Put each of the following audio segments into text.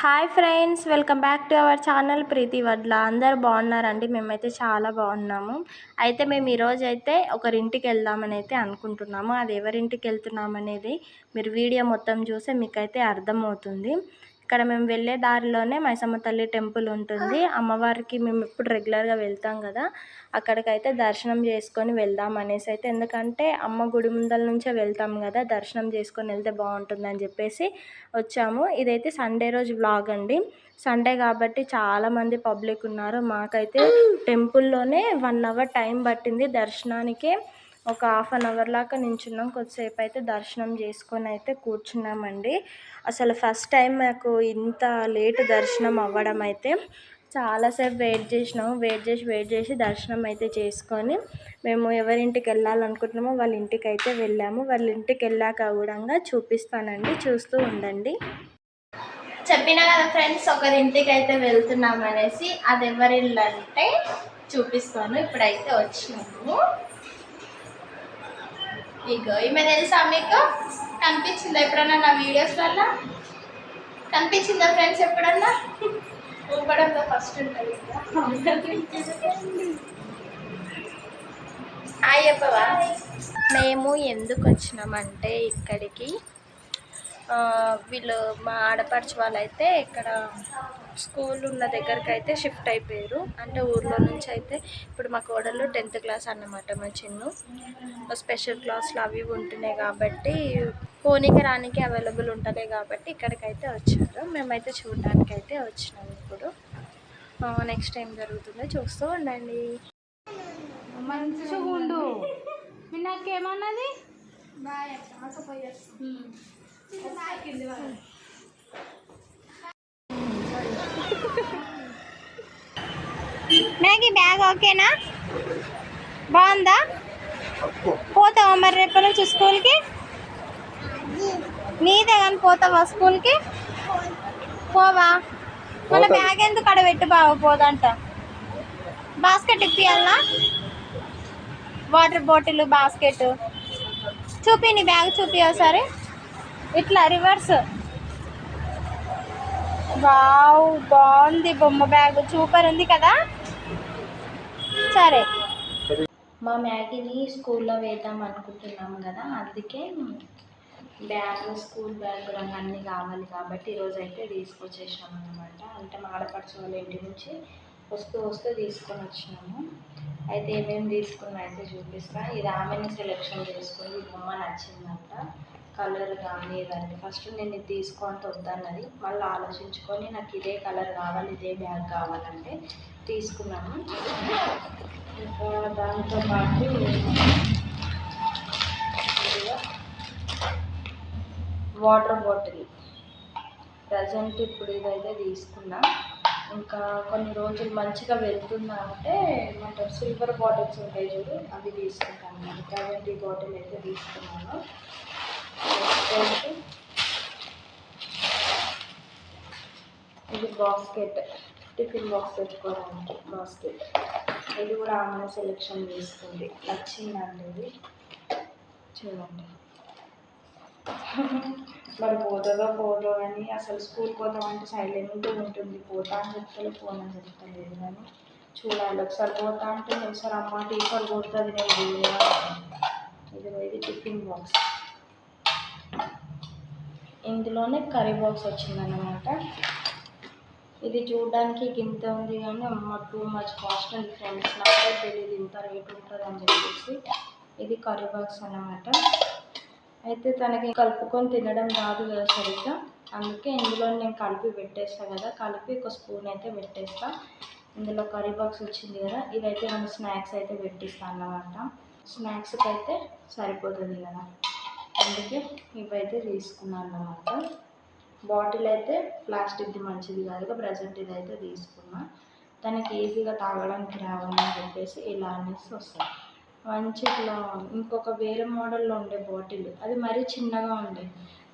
Hi friends welcome back to our channel Preethi Vadla అందరు బాగున్నారండి? మేమైతే చాలా బాగున్నాము. అయితే మేము ఈరోజు అయితే ఒకరింటికి వెళ్దామని అయితే అనుకుంటున్నాము. అది ఎవరింటికి వెళ్తున్నాం అనేది మీరు వీడియో మొత్తం చూస్తే మీకైతే అర్థమవుతుంది. ఇక్కడ మేము వెళ్ళే దారిలోనే మైసమ్మ తల్లి టెంపుల్ ఉంటుంది. అమ్మవారికి మేము ఎప్పుడు రెగ్యులర్గా వెళ్తాం కదా అక్కడికైతే దర్శనం చేసుకొని వెళ్దాం అనేసి అయితే. ఎందుకంటే అమ్మ గుడి ముందల నుంచే వెళ్తాం కదా దర్శనం చేసుకొని వెళ్తే బాగుంటుందని చెప్పేసి వచ్చాము. ఇదైతే సండే రోజు బ్లాగ్ అండి. సండే కాబట్టి చాలామంది పబ్లిక్ ఉన్నారు. మాకైతే టెంపుల్లోనే వన్ అవర్ టైం పట్టింది దర్శనానికి. ఒక హాఫ్ అన్ అవర్ లాగా నించున్నాం. కొద్దిసేపు అయితే దర్శనం చేసుకొని అయితే కూర్చున్నామండి. అసలు ఫస్ట్ టైం మాకు ఇంత లేట్ దర్శనం అవ్వడం అయితే చాలాసేపు వెయిట్ చేసినాము. వెయిట్ చేసి వెయిట్ చేసి దర్శనం అయితే చేసుకొని మేము ఎవరింటికి వెళ్ళాలనుకుంటున్నామో వాళ్ళ ఇంటికి అయితే వెళ్ళాము. వాళ్ళ ఇంటికి వెళ్ళాక కూడా చూపిస్తానండి. చూస్తూ ఉండండి. చెప్పిన కదా ఫ్రెండ్స్ ఒకరింటికి అయితే వెళ్తున్నాం అనేసి. అది ఎవరిల్లు అంటే చూపిస్తాను. ఇప్పుడైతే వచ్చినాము. ఇగో ఈమె తెలుసా మీకు? కనిపించిందా ఎప్పుడన్నా నా వీడియోస్ వల్ల కనిపించిందా ఫ్రెండ్స్ ఎప్పుడన్నా? ఊపడంలో ఫస్ట్ ఉంటుంది హాయ్ చెప్పవా? మేము ఎందుకు వచ్చినామంటే ఇక్కడికి? వీళ్ళు మా ఆడపడుచు వాళ్ళు అయితే ఇక్కడ స్కూల్ ఉన్న దగ్గరికి అయితే షిఫ్ట్ అయిపోయారు. అంటే ఊర్లో నుంచి అయితే ఇప్పుడు మా కోడలు టెన్త్ క్లాస్ అన్నమాట మా చిన్ను. స్పెషల్ క్లాస్లు అవి ఉంటున్నాయి కాబట్టి పోనీకి రానికి అవైలబుల్ ఉంటుంది కాబట్టి ఇక్కడికైతే వచ్చారు. మేమైతే చూడడానికి అయితే వచ్చినాం ఇప్పుడు. నెక్స్ట్ టైం జరుగుతుందో చూస్తూ ఉండండి. మంచిగా ఉండు నాకేమన్నది బాయ్ మ్యాగీ బ్యాగ్ ఓకేనా? బాగుందా? పోతావా మరి రేపు నుంచి స్కూల్కి? నీదే కానీ పోతావా స్కూల్కి? పోవా. మన బ్యాగ్ ఎందుకు అక్కడ పెట్టి బావ పోదంట. బాస్కెట్ ఇప్పియాలనా? Water bottle basket. చూపి నీ బ్యాగ్ చూపి ఒకసారి. ఇట్లా రివర్స్. వావ్ బాగుంది. బొమ్మ బ్యాగ్ సూపర్ ఉంది కదా? సరే. మా మ్యాగీని స్కూల్లో వేద్దాం అనుకుంటున్నాం కదా అందుకే బ్యాగ్ స్కూల్ బ్యాగ్ అన్నీ కావాలి కాబట్టి ఈరోజు అయితే తీసుకొచ్చేసాం అనమాట అంటే మా ఆడపడుచు వాళ్ళ ఇంటి నుంచి వస్తూ వస్తూ తీసుకొని వచ్చినాము. అయితే ఏమేమి తీసుకున్నా అయితే చూపిస్తాను ఇది ఆమెని సెలెక్షన్ చేసుకుని బొమ్మ నచ్చిందంట. కలర్ కానీ ఇదండి ఫస్ట్ నేను ఇది తీసుకుంటూ వద్దన్నది మళ్ళీ ఆలోచించుకొని నాకు ఇదే కలర్ కావాలి ఇదే బ్యాగ్ కావాలంటే తీసుకున్నాను. ఇంకా దాంతోపాటు వాటర్ బాటిల్. ప్రజెంట్ ఇప్పుడు ఇదైతే తీసుకున్నా. ఇంకా కొన్ని రోజులు మంచిగా వెళ్తున్నా అంటే ఏమంటారు? సిల్వర్ బాటిల్స్ ఉంటాయి చూడు అవి తీసుకుంటాను. ప్రజెంట్ ఈ బాటిల్ అయితే తీసుకున్నాను. ఇది బాస్కెట్ టిఫిన్ బాక్స్ పెట్టుకోవడానికి బాస్కెట్ ఇది కూడా ఆమె సెలెక్షన్ చేస్తుంది. నచ్చిందండి ఇది. చూడండి. మరి పోతుందో పోదో అని అసలు స్కూల్ పోతామంటే సైలెంట్గా ఉంటుంది. పోతా అని చెప్తే ఫోన్ అని చెప్తలేదు కానీ చూడాలి. ఒకసారి పోతా అంటే ఒకసారి అమ్మ టీచర్ పోతుంది నేను ఇది ఇది టిఫిన్ బాక్స్ ఇందులోనే కర్రీ బాక్స్ వచ్చిందన్నమాట. ఇది చూడడానికి గింత ఉంది కానీ అమ్మ too much cost and friends. నాకే తెలియదు ఇంత రేట్ ఉంటుంది అని చెప్పేసి ఇది కర్రీ బాక్స్ అన్నమాట. అయితే తనకి కలుపుకొని తినడం రాదు కదా సరిగ్గా. అందుకే ఇందులో నేను కలిపి పెట్టేస్తాను కదా. కలిపి ఒక స్పూన్ అయితే పెట్టేస్తా. ఇందులో కర్రీ బాక్స్ వచ్చింది కదా ఇదైతే మనం స్నాక్స్ అయితే పెట్టిస్తాను అన్నమాట. స్నాక్స్కి అయితే సరిపోతుంది కదా. అందుకే ఇవైతే తీసుకున్నాను అనమాట బాటిల్ అయితే ప్లాస్టిక్ది మంచిది కాదు ప్రజెంట్ ఇదైతే తీసుకున్నా. తనకి ఈజీగా తాగడానికి రావాలని చెప్పేసి ఇలా అనేసి వస్తాయి మంచి ఇట్లా ఇంకొక వేరే మోడల్లో ఉండే బాటిల్ అది మరీ చిన్నగా ఉండే.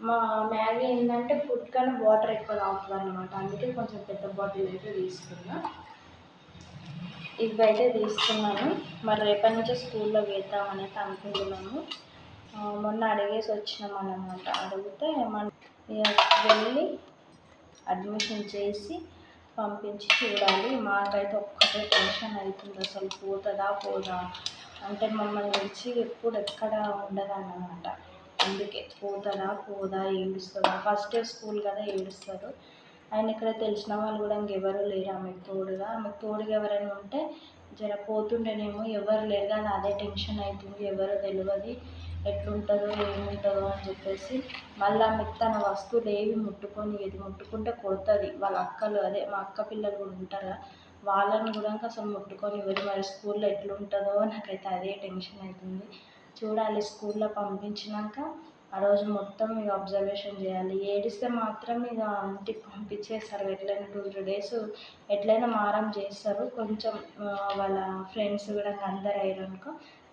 మా మ్యాగీ ఏంటంటే ఫుడ్ కన్నా వాటర్ ఎక్కువ తాగుతుంది అనమాట అందుకే కొంచెం పెద్ద బాటిల్ అయితే తీసుకున్నా. ఇవైతే తీసుకున్నాను. మరి రేపటి నుంచి స్కూల్లో వేద్దామని అనుకుంటున్నాము. మొన్న అడిగేసి వచ్చినాం అనమాట అడిగితే మన వెళ్ళి అడ్మిషన్ చేసి పంపించి చూడాలి. మాకైతే ఒక్కటే టెన్షన్ అవుతుంది. అసలు పోతుందా పోదా? అంటే మమ్మల్ని వచ్చి ఎప్పుడు ఎక్కడ ఉండదన్నమాట అందుకే పోతుందా పోదా ఏడుస్తుందా? ఫస్ట్ స్కూల్ కదా ఏడుస్తారు. ఆయన ఇక్కడ తెలిసిన వాళ్ళు కూడా ఇంకెవరు లేరు. ఆమెకు తోడుగా ఆమెకు తోడుగా ఎవరైనా ఉంటే జర పోతుండేనేమో ఎవరు లేరు కానీ అదే టెన్షన్ అవుతుంది. ఎవరు తెలియదు ఎట్లుంటుందో ఏముంటుందో అని చెప్పేసి మళ్ళీ ఆమెకు తన వస్తువులు ఏవి ముట్టుకొని ఏది ముట్టుకుంటే కొడుతుంది. వాళ్ళ అక్కలు అదే మా అక్క పిల్లలు కూడా ఉంటారు వాళ్ళని కూడా అసలు ముట్టుకొని ఇవ్వరు మరి స్కూల్లో ఎట్లుంటుందో నాకైతే అదే టెన్షన్ అవుతుంది చూడాలి స్కూల్లో పంపించినాక ఆ రోజు మొత్తం ఇక అబ్జర్వేషన్ చేయాలి. ఏడిస్తే మాత్రం ఇక ఇంటికి పంపించేస్తారు. ఎట్లయినా టూ త్రీ డేస్ ఎట్లయినా మారం చేస్తారు. కొంచెం వాళ్ళ ఫ్రెండ్స్ కూడా అందరు అయ్యారనుకో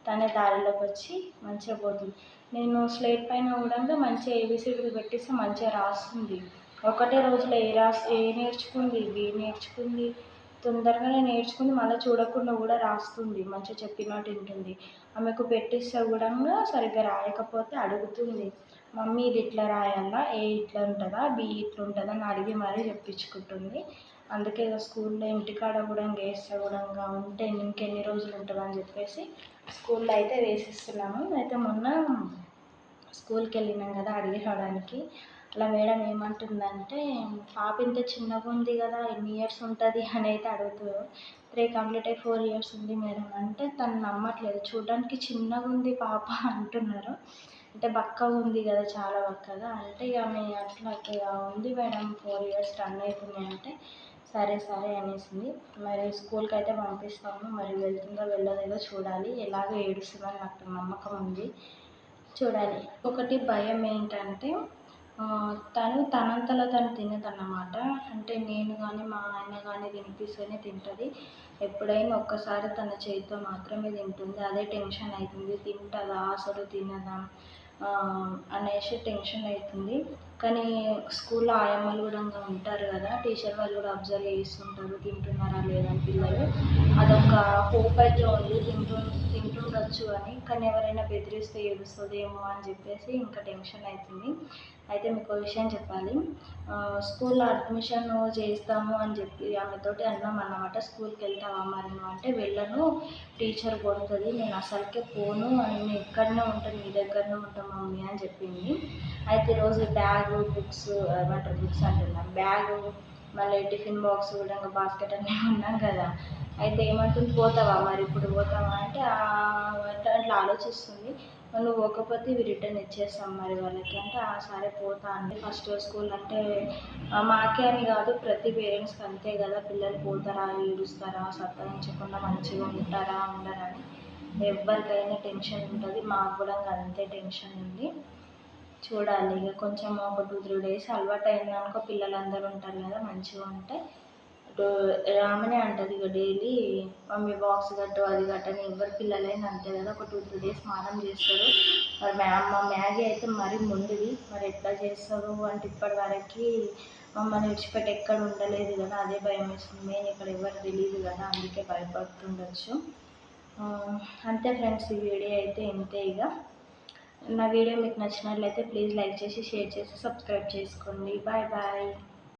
తనే దారిలోకి వచ్చి మంచిగా పోతుంది. నేను స్లేట్ పైన కూడా మంచిగా ఏబిసిడీలు పెట్టిస్తే మంచిగా రాస్తుంది. ఒకటే రోజులో ఏ రాసి ఏ నేర్చుకుంది? బి నేర్చుకుంది. తొందరగానే నేర్చుకుని మళ్ళీ చూడకుండా కూడా రాస్తుంది. మంచిగా చెప్పినట్టు వింటుంది. ఆమెకు పెట్టిస్తే కూడా సరిగ్గా రాయకపోతే అడుగుతుంది. మమ్మీ ఇది ఇట్లా రాయాలా ఏ ఇట్లా ఉంటుందా? బి ఇట్లా ఉంటుందా? అని అడిగి మరీ చెప్పించుకుంటుంది. అందుకే ఇక స్కూల్లో ఇంటికాడ కూడా వేస్తే కూడా ఉంటే ఇంకెన్ని రోజులు ఉంటుందని చెప్పేసి స్కూల్లో అయితే వేసిస్తున్నాము. అయితే మొన్న స్కూల్కి వెళ్ళినాం కదా అడిగి రావడానికి. అలా మేడం ఏమంటుందంటే పాప ఇంత చిన్నగా ఉంది కదా ఎన్ని ఇయర్స్ ఉంటుంది? అని అయితే అడుగుతారు. త్రీ కంప్లీట్ అయ్యి ఫోర్ ఇయర్స్ ఉంది మేడం. అంటే తను నమ్మట్లేదు. చూడడానికి చిన్నగా ఉంది పాప అంటున్నారు. అంటే బక్కగా ఉంది కదా చాలా బక్కగా. అంటే ఇక ఆమె అట్లా ఇక ఉంది మేడం ఫోర్ ఇయర్స్ రన్ అవుతుంది అంటే సరే సరే అనేసింది. మరి స్కూల్కి అయితే పంపిస్తాము. మరి వెళ్తుందో వెళ్ళలేదో చూడాలి. ఎలాగో ఏడుస్తుందని నాకు నమ్మకం ఉంది. చూడాలి. ఒకటి భయం ఏంటంటే తను తనంతలో తను తినదన్నమాట. అంటే నేను కానీ మా ఆయన కానీ తినిపిస్తేనే తింటుంది. ఎప్పుడైనా ఒక్కసారి తన చేతితో మాత్రమే తింటుంది. అదే టెన్షన్ అవుతుంది. తింటుందా? అసలు తినదా? అనేసి టెన్షన్ అవుతుంది. కానీ స్కూల్లో ఆయమ్మలు కూడా ఉంటారు కదా టీచర్ వాళ్ళు కూడా అబ్జర్వ్ చేస్తుంటారు తింటున్నారా లేదా పిల్లలు? అదొక హోప్ అయితే ఉంది. తింటు ఉండొచ్చు అని. కానీ ఎవరైనా బెదిరిస్తే ఏడుస్తుందేమో అని చెప్పేసి ఇంకా టెన్షన్ అవుతుంది అయితే మీకు విషయం చెప్పాలి. స్కూల్లో అడ్మిషన్ చేస్తాము అని చెప్పి ఆమెతోటి అన్నాం అన్నమాట. స్కూల్కి వెళ్తావా మరి నువ్వు? అంటే వెళ్ళను. టీచర్ కొడుతుంది. నేను అసలుకే పోను. నేను ఇక్కడనే ఉంటాను మీ దగ్గరనే ఉంటాను మమ్మీ అని చెప్పింది. అయితే రోజు బ్యాగ్ బుక్స్ ఏమంటారు బుక్స్ అంటున్నాను బ్యాగ్ మళ్ళీ టిఫిన్ బాక్స్ కూడా బాస్కెట్ అన్నీ ఉన్నాం కదా. అయితే ఏమంటుంది పోతావా మరి ఇప్పుడు పోతావా? అంటే అట్లా ఆలోచిస్తుంది. నువ్వు పోకపోతే ఇవి రిటర్న్ ఇచ్చేస్తాం మరి వాళ్ళకి. అంటే ఆ సరే పోతా అండి ఫస్ట్ స్కూల్ అంటే మాకే అని కాదు ప్రతి పేరెంట్స్కి అంతే కదా పిల్లలు పోతారా ఏడుస్తారా సతాయించకుండా మంచిగా ఉంటారా ఉండరా అని. ఎవరికైనా టెన్షన్ ఉంటుంది మాకు కూడా అంతే టెన్షన్ ఉంది. చూడాలి ఇక కొంచెం ఒక టూ త్రీ డేస్ అలవాటు అయిందనుకో పిల్లలందరూ ఉంటారు కదా మంచిగా ఉంటే రామనే అంటుంది ఇక డైలీ మమ్మీ బాక్స్ కట్టు అది కట్టని ఎవరి పిల్లలైనా అంతే కదా ఒక టూ త్రీ డేస్ స్నానం చేస్తారు. మరి మా మ్యాగీ అయితే మరీ ముందుది మరి ఎట్లా చేస్తారు అంటే ఇప్పటి వరకు మమ్మల్ని విడిచిపెట్టి ఎక్కడ ఉండలేదు కదా అదే భయం వేస్తుంది. మెయిన్ ఇక్కడ ఎవరు తెలియదు కదా అందుకే భయపడుతుండొచ్చు. అంతే ఫ్రెండ్స్ ఈ వీడియో అయితే ఇంతే ఇక. నా వీడియో మీకు నచ్చినట్లయితే ప్లీజ్ లైక్ చేసి షేర్ చేసి సబ్స్క్రైబ్ చేసుకోండి. Bye bye.